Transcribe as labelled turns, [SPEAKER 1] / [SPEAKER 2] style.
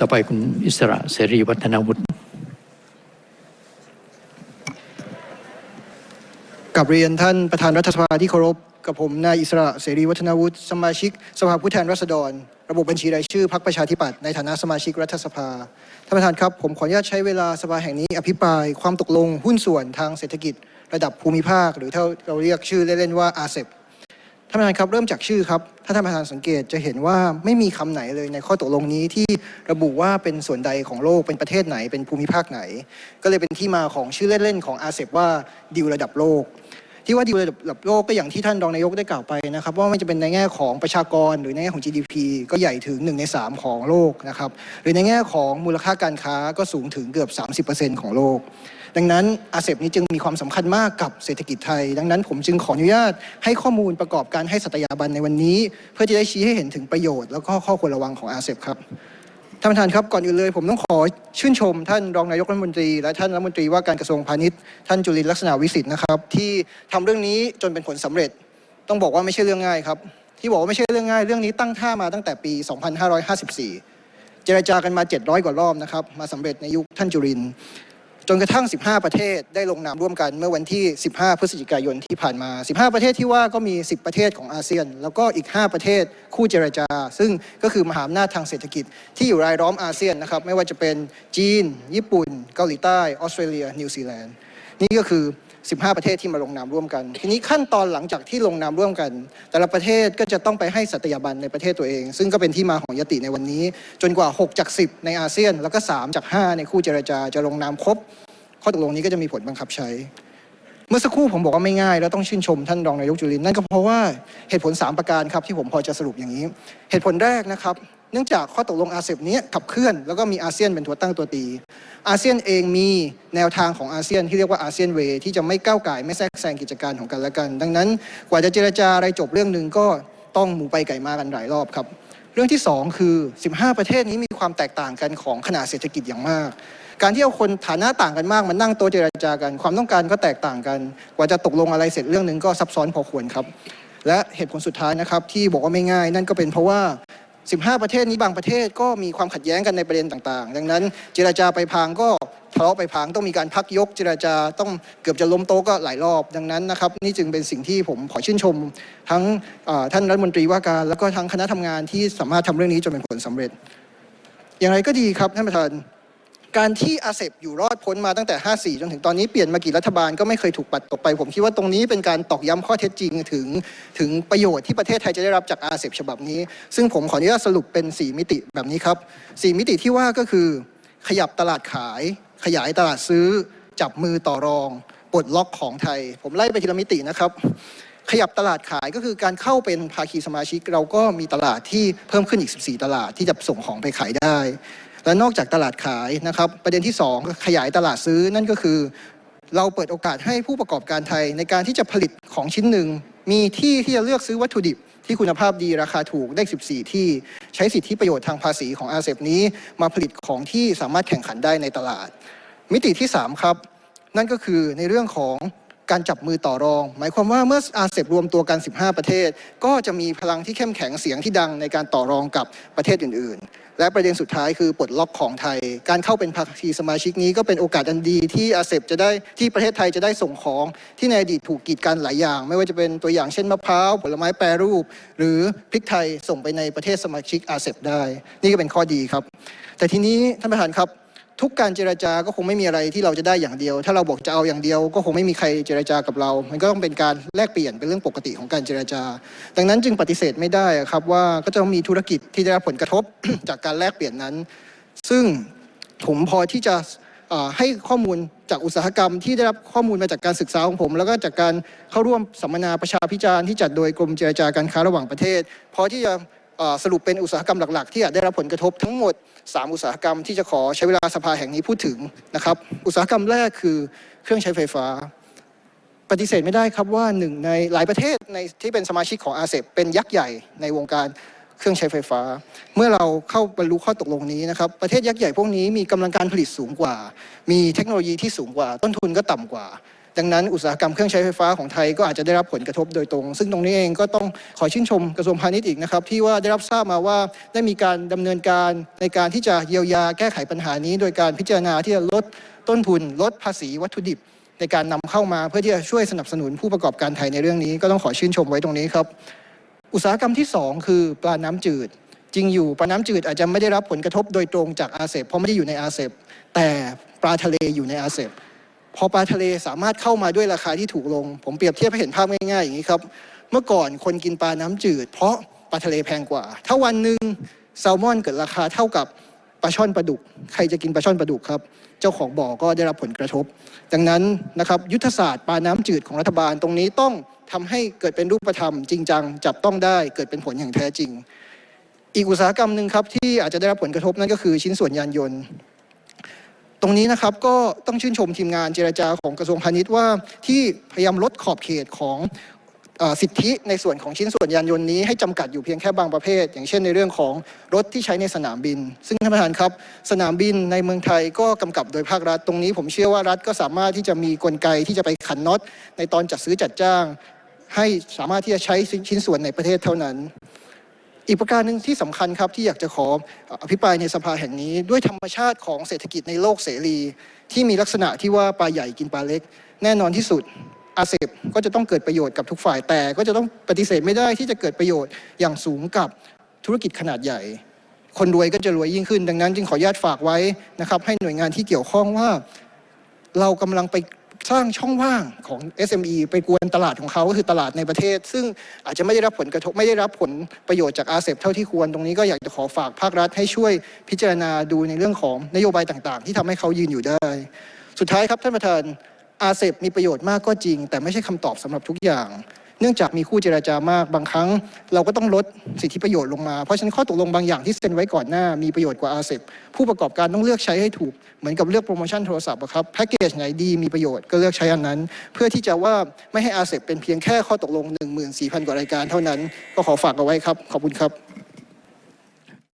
[SPEAKER 1] ต่อไปคุณอิสระเสรีวัฒนาวุฒิ
[SPEAKER 2] กับเรียนท่านประธานรัฐสภาที่เคารพกับผมนายอิสระเสรีวัฒนาวุฒิสมาชิก สภาผู้แทนราษฎร ระบบบัญชีรายชื่อพรรคประชาธิปัตย์ในฐานะสมาชิกรัฐสภาท่านประธานครับ ผมขออนุญาตใช้เวลาสภาแห่งนี้ อภิปรายความตกลงหุ้นส่วนทางเศรษฐกิจ ระดับภูมิภาค หรือที่เราเรียกชื่อเล่นๆว่าอาเซบ ท่านประธานครับเริ่มจากชื่อครับ ถ้าท่านประธานสังเกตจะเห็นว่าไม่มีคำไหนเลยในข้อตกลงนี้ที่ระบุว่าเป็นส่วนใดของโลกเป็นประเทศไหน เป็นภูมิภาคไหน ก็เลยเป็นที่มาของชื่อเล่นๆของอาเซบว่าดิวระดับโลก ที่ว่าดีลระดับโลกก็อย่างที่ท่านรองนายกได้กล่าวไปนะครับ ว่าไม่จะเป็นในแง่ของประชากรหรือในแง่ของ GDP ก็ใหญ่ถึง 1 ใน 3 ของโลกนะครับหรือในแง่ของมูลค่าการค้าก็สูงถึงเกือบ 30%ของโลก ดังนั้นอาเซบนี้จึงมีความสำคัญมากกับเศรษฐกิจไทย ดังนั้นผมจึงขออนุญาตให้ข้อมูลประกอบการให้สัตยาบันในวันนี้ เพื่อจะได้ชี้ให้เห็นถึงประโยชน์ แล้วก็ข้อควรระวังของอาเซบครับท่านประธานครับก่อนอื่นเลย ผมต้องขอชื่นชม ท่านรองนายกรัฐมนตรี และท่านรัฐมนตรีว่าการกระทรวงพาณิชย์ท่านจุลินลักษณะวิสิทธิ์นะครับที่ทำเรื่องนี้จนเป็นผลสำเร็จ ต้องบอกว่าไม่ใช่เรื่องง่ายครับที่บอกว่าไม่ใช่เรื่องง่ายเรื่องนี้ตั้งท่ามาตั้งแต่ปี 2554 เจรจากันมา 700 กว่ารอบนะครับมาสำเร็จในยุคท่านจุริน จนกระทั่ง 15 ประเทศได้ลงนามร่วมกันเมื่อวันที่ 15 พฤศจิกายนที่ผ่านมา 15 ประเทศที่ว่าก็มี 10 ประเทศของอาเซียน แล้วก็อีก 5 ประเทศคู่เจรจา ซึ่งก็คือมหาอำนาจทางเศรษฐกิจที่อยู่รายล้อมอาเซียนนะครับ ไม่ว่าจะเป็นจีน ญี่ปุ่น เกาหลีใต้ ออสเตรเลีย นิวซีแลนด์ นี่ก็คือ 15 ประเทศที่มาลงนามร่วมกัน ทีนี้ขั้นตอนหลังจากที่ลงนามร่วมกัน แต่ละประเทศก็จะต้องไปให้สัตยาบันในประเทศตัวเอง ซึ่งก็เป็นที่มาของยติในวันนี้ จนกว่า 6 จาก 10 ในอาเซียน แล้วก็ 3 จาก 5 ในคู่เจรจาจะลงนามครบ ข้อตกลงนี้ก็จะมีผลบังคับใช้ เมื่อสักครู่ผมบอกว่าไม่ง่ายแล้วต้องชื่นชมท่านรองนายกจุลินนั่นก็เพราะว่าเหตุผล 3 ประการครับที่ผมพอจะสรุปอย่างนี้ เหตุผลแรกนะครับ นื่องจากข้อตกลงอาเซียนนี้ขับเคลื่อนแล้วก็มีอาเซียนเป็นตัวตั้งตัวตี อาเซียนเองมีแนวทางของอาเซียนที่เรียกว่าอาเซียนเวที่จะไม่ก้าวไก่ไม่แทรกแซงกิจการของกันและกัน ดังนั้นกว่าจะเจรจาอะไรจบเรื่องหนึ่งก็ต้องหมูไปไก่มากันหลายรอบครับ เรื่องที่ 2 คือ 15 ประเทศนี้มีความแตกต่างกันของขนาดเศรษฐกิจอย่างมากการที่เอาคนฐานะต่างกันมากมานั่งโต๊ะเจรจากัน ความต้องการก็แตกต่างกัน กว่าจะตกลงอะไรเสร็จเรื่องหนึ่งก็ซับซ้อนพอควรครับ และเหตุผลสุดท้ายนะครับที่บอกว่าไม่ง่าย นั่นก็เป็นเพราะว่า 15 ประเทศนี้บางประเทศก็มีความขัดแย้งกันในประเด็นต่างๆ ดังนั้น เจรจาไปพังก็ทะเลาะไปพังต้องมีการพักยก เจรจาต้องเกือบจะล้มโต๊ะก็หลายรอบ ดังนั้นนะครับนี่จึงเป็นสิ่งที่ผมขอชื่นชม ทั้งท่านรัฐมนตรีว่าการ แล้วก็ทั้งคณะทำงานที่สามารถทำเรื่องนี้จนเป็นผลสำเร็จ อย่างไรก็ดีครับท่านประธาน การที่อาเซบอยู่รอดพ้นมาตั้งแต่ 54 จนถึงตอนนี้เปลี่ยนมากี่รัฐบาลก็ไม่เคยถูกปัดตกไป ผมคิดว่าตรงนี้เป็นการตอกย้ำข้อเท็จจริงถึง ถึงประโยชน์ที่ประเทศไทยจะได้รับจากอาเซบฉบับนี้ ซึ่งผมขออนุญาตสรุปเป็น 4 มิติแบบนี้ครับ 4 มิติที่ว่าก็คือ ขยับตลาดขาย ขยายตลาดซื้อ จับมือต่อรองปลดล็อกของไทย ผมไล่ไปทีละมิตินะครับขยับตลาดขายก็คือการเข้าเป็นภาคีสมาชิก เราก็มีตลาดที่เพิ่มขึ้นอีก 14 ตลาดที่จะส่งของไปขายได้ และนอกจากตลาดขายนะครับ ประเด็นที่ 2 ขยายตลาดซื้อนั่นก็คือ เราเปิดโอกาสให้ผู้ประกอบการไทยในการที่จะผลิตของชิ้นหนึ่ง มีที่ที่จะเลือกซื้อวัตถุดิบที่คุณภาพดีราคาถูกได้ 14 ที่ใช้สิทธิประโยชน์ทางภาษีของอาเซบนี้ มาผลิตของที่สามารถแข่งขันได้ในตลาด มิติที่ 3 ครับ นั่นก็คือในเรื่องของ การจับมือต่อรอง หมายความว่าเมื่ออาเซบรวมตัวกัน 15 ประเทศ ก็จะมีพลังที่เข้มแข็งเสียงที่ดังในการต่อรองกับประเทศอื่น ๆ และประเด็นสุดท้ายคือปลดล็อกของไทย การเข้าเป็นภาคีสมาชิกนี้ก็เป็นโอกาสอันดีที่อาเซบจะได้ที่ประเทศไทยจะได้ส่งของที่ในอดีตถูกกีดกันหลายอย่าง ไม่ว่าจะเป็นตัวอย่างเช่นมะพร้าวผลไม้แปรรูป หรือพริกไทยส่งไปในประเทศสมาชิกอาเซบได้ นี่ก็เป็นข้อดีครับ แต่ทีนี้ท่านประธานครับ ทุกการเจรจาก็คงไม่มีอะไรที่เราจะได้อย่างเดียว ถ้าเราบอกจะเอาอย่างเดียว ก็คงไม่มีใครเจรจากับเรา มันก็ต้องเป็นการแลกเปลี่ยนเป็นเรื่องปกติของการเจรจา ดังนั้นจึงปฏิเสธไม่ได้ครับว่าก็จะต้องมีธุรกิจที่ได้รับผลกระทบจากการแลกเปลี่ยนนั้น ซึ่งผมพอที่จะให้ข้อมูลจากอุตสาหกรรมที่ได้รับข้อมูลมาจากการศึกษาของผม แล้วก็จากการเข้าร่วมสัมมนาประชาพิจารณ์ที่จัดโดยกรมเจรจาการค้าระหว่างประเทศพอที่จะ สรุปเป็นอุตสาหกรรมหลัก ๆ ที่อาจได้รับผลกระทบทั้งหมด 3 อุตสาหกรรมที่จะขอใช้เวลาสภาแห่งนี้พูดถึงนะครับอุตสาหกรรมแรกคือเครื่องใช้ไฟฟ้า ปฏิเสธไม่ได้ครับว่าหนึ่งในหลายประเทศในที่เป็นสมาชิกของอาเซบเป็นยักษ์ใหญ่ในวงการเครื่องใช้ไฟฟ้า เมื่อเราเข้าบรรลุข้อตกลงนี้นะครับประเทศยักษ์ใหญ่พวกนี้มีกำลังการผลิตสูงกว่า มีเทคโนโลยีที่สูงกว่า ต้นทุนก็ต่ำกว่า ดังนั้นอุตสาหกรรมเครื่องใช้ไฟฟ้าของไทยก็อาจจะได้รับผลกระทบโดยตรง ซึ่งตรงนี้เองก็ต้องขอชื่นชมกระทรวงพาณิชย์อีกนะครับที่ว่าได้รับทราบมาว่าได้มีการดำเนินการในการที่จะเยียวยาแก้ไขปัญหานี้ โดยการพิจารณาที่จะลดต้นทุน ลดภาษีวัตถุดิบในการนำเข้ามาเพื่อที่จะช่วยสนับสนุนผู้ประกอบการไทยในเรื่องนี้ ก็ต้องขอชื่นชมไว้ตรงนี้ครับ อุตสาหกรรมที่ 2 คือปลาน้ำจืด จริงอยู่ปลาน้ำจืดอาจจะไม่ได้รับผลกระทบโดยตรงจากอาเซบเพราะไม่ได้อยู่ในอาเซบแต่ปลาทะเลอยู่ในอาเซบ พอปลาทะเลสามารถเข้ามาด้วยราคาที่ถูกลง ผมเปรียบเทียบให้เห็นภาพง่ายๆอย่างนี้ครับ เมื่อก่อนคนกินปลาน้ำจืด เพราะปลาทะเลแพงกว่า ถ้าวันหนึ่งแซลมอนเกิดราคาเท่ากับปลาช่อนปลาดุก ใครจะกินปลาช่อนปลาดุกครับ เจ้าของบ่อก็ได้รับผลกระทบ ดังนั้นนะครับยุทธศาสตร์ปลาน้ำจืดของรัฐบาลตรงนี้ต้องทำให้เกิดเป็นรูปธรรมจริงจังจับต้องได้เกิดเป็นผลอย่างแท้จริง อีกอุตสาหกรรมหนึ่งครับที่อาจจะได้รับผลกระทบนั่นก็คือชิ้นส่วนยานยนต์ ตรงนี้นะครับก็ต้องชื่นชมทีมงานเจรจาของกระทรวงพาณิชย์ว่าที่พยายามลดขอบเขตของอสิทธิในส่วนของชิ้นส่วนยานยนต์นี้ให้จำกัดอยู่เพียงแค่บางประเภท อย่างเช่นในเรื่องของรถที่ใช้ในสนามบิน ซึ่งท่านประธานครับ สนามบินในเมืองไทยก็กำกับโดยภาครัฐตรงนี้ ผมเชื่อว่ารัฐก็สามารถที่จะมีกลไกที่จะไปขันน็อตในตอนจัดซื้อจัดจ้าง ให้สามารถที่จะใช้ชิ้นส่วนในประเทศเท่านั้น อีกประการหนึ่งที่สำคัญครับที่อยากจะขออภิปรายในสภาแห่งนี้ ด้วยธรรมชาติของเศรษฐกิจในโลกเสรี ที่มีลักษณะที่ว่าปลาใหญ่กินปลาเล็ก แน่นอนที่สุดอาเซบก็จะต้องเกิดประโยชน์กับทุกฝ่ายแต่ ก็จะต้องปฏิเสธไม่ได้ที่จะเกิดประโยชน์อย่างสูงกับธุรกิจขนาดใหญ่ คนรวยก็จะรวยยิ่งขึ้น ดังนั้นจึงขออนุญาตฝากไว้นะครับให้หน่วยงานที่เกี่ยวข้องว่าเรากำลังไป สร้างช่องว่างของ SME ไปกวนตลาดของเขาก็คือตลาดในประเทศ ซึ่งอาจจะไม่ได้รับผลกระทบไม่ได้รับผลประโยชน์จากอาเซบเท่าที่ควรตรงนี้ก็อยากจะขอฝากภาครัฐให้ช่วยพิจารณาดูในเรื่องของนโยบายต่างๆ ที่ทำให้เขายืนอยู่ได้ สุดท้ายครับท่านประธานอาเซบมีประโยชน์มากก็จริง แต่ไม่ใช่คำตอบสำหรับทุกอย่าง เนื่องจากมีคู่เจราจามากบางครั้ง เราก็ต้องลดสิทธิประโยชน์ลงมา เพราะฉะนั้นข้อตกลงบางอย่างที่เซ็นไว้ก่อนหน้ามีประโยชน์กว่าอาเซบผู้ประกอบการต้องเลือกใช้ให้ถูกเหมือนกับเลือกโปรโมชั่นโทรศัพท์ครับแพ็กเกจไหนดีมีประโยชน์ก็เลือกใช้อันนั้น เพื่อที่จะว่าไม่ให้อาเซบเป็นเพียงแค่ข้อตกลง 14,000 กว่ารายการเท่านั้น ก็ขอฝากเอาไว้ครับขอบคุณครับ